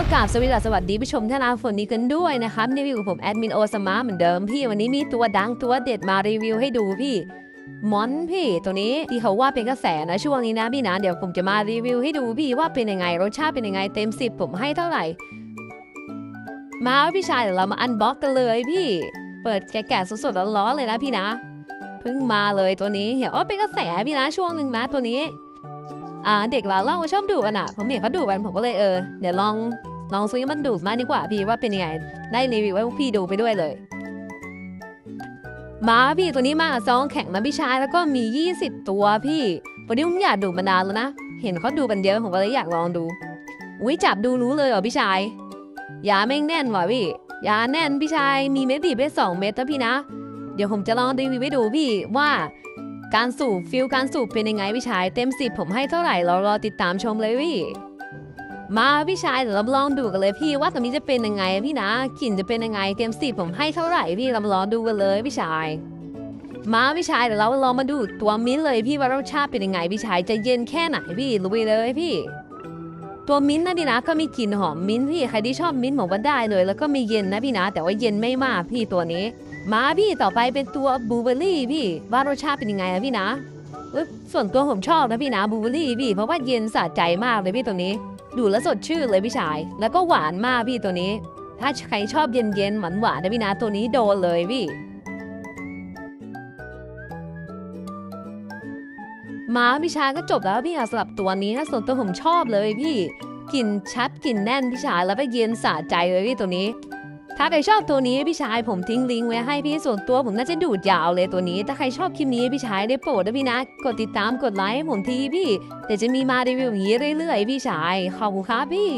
ก็กราบสวัสดีสวัสดีผู้ชมท่านอาฝนนี้กันด้วยนะครับรีวิวกับผมแอดมินโอสมาเหมือนเดิมพี่วันนี้มีตัวดังตัวเด็ดมารีวิวให้ดูพี่มอนพี่ตัวนี้ที่เขาว่าเป็นกระแสนะช่วงนี้นะพี่นะเดี๋ยวผมจะมารีวิวให้ดูพี่ว่าเป็นยังไงรสชาติเป็นยังไงเต็มสิบผมให้เท่าไหร่ มาพี่ชายเดี๋ยวเรามาอันบ็อกกันเลยพี่ เปิดแกะๆสดๆร้อนๆเลยนะพี่นะเพิ่งมาเลยตัวนี้เห็นว่าเป็นกระแสพี่นะช่วงหนึ่งนะตัวนี้ อ่าเด็กเราเล่าชอบดูกันอะผมเห็นเขาดูกันผมก็เลยเออเดี๋ยวลองลองซื้อมันดูมาดีกว่าพี่ว่าเป็นยังไง ได้รีวิวให้พวกพี่ดูไปด้วยเลยหมาพี่ตัวนี้มาซองแข็งนะพี่ชายแล้วก็มี 20 ตัวพี่วันนี้ผมอยากดูมานานแล้วนะ เห็นเขาดูกันเยอะผมก็เลยอยากลองดูอุ้ยจับดูรู้เลยเหรอพี่ชายยาแม่งแน่นว่ะพี่ยาแน่นพี่ชายมีเม็ดบีบไปสองเม็ดนะพี่นะ เดี๋ยวผมจะลองรีวิวให้ดูพี่ว่า การสูบฟิลการสูบเป็นยังไงพี่ชายเต็มสิบผมให้เท่าไหร่เรารอติดตามชมเลยพี่มาพี่ชายเดี๋ยวเราลองดูกันเลยพี่ว่าตรงนี้จะเป็นยังไงพี่นะกลิ่นจะเป็นยังไงเต็มสิบผมให้เท่าไหร่พี่เรามาลองดูกันเลยพี่ชายมาพี่ชายเดี๋ยวเราลองมาดูตัวมิ้นท์เลยพี่ว่ารสชาติเป็นยังไงพี่ชายจะเย็นแค่ไหนพี่ลุยเลยพี่ ตัวมิ้นท์นะพี่นะก็มีกลิ่นหอมมิ้นท์พี่ใครที่ชอบมิ้นท์ผมว่าได้เลย แล้วก็มีเย็นนะพี่นะ แต่ว่าเย็นไม่มากพี่ตัวนี้ มาพี่ต่อไปเป็นตัวบลูเบอร์รี่พี่ว่ารสชาติเป็นยังไงนะพี่นะส่วนตัวผมชอบนะพี่นะบลูเบอร์รี่พี่เพราะว่าเย็นสะใจมากเลยพี่ตัวนี้ ดูแล้วสดชื่นเลยพี่ชาย แล้วก็หวานมากพี่ตัวนี้ ถ้าใครชอบเย็นเย็นๆหวานหวานนะพี่นะตัวนี้โดนเลยพี่ มาพี่ชายก็จบแล้วพี่อะสำหรับตัวนี้นะส่วนตัวผมชอบเลยพี่กลิ่นชัดกลิ่นแน่นพี่ชายแล้วก็เย็นสะใจเลยพี่ตัวนี้ ถ้าใครชอบตัวนี้พี่ชายผมทิ้งลิงก์ไว้ให้พี่ส่วนตัวผมน่าจะดูดยาวเลยตัวนี้ ถ้าใครชอบคลิปนี้พี่ชายได้โปรดนะพี่นะ กดติดตามกดไลค์ให้ผมทีพี่ เดี๋ยวจะมีมารีวิวอย่างนี้เรื่อยๆ พี่ชาย ขอบคุณครับพี่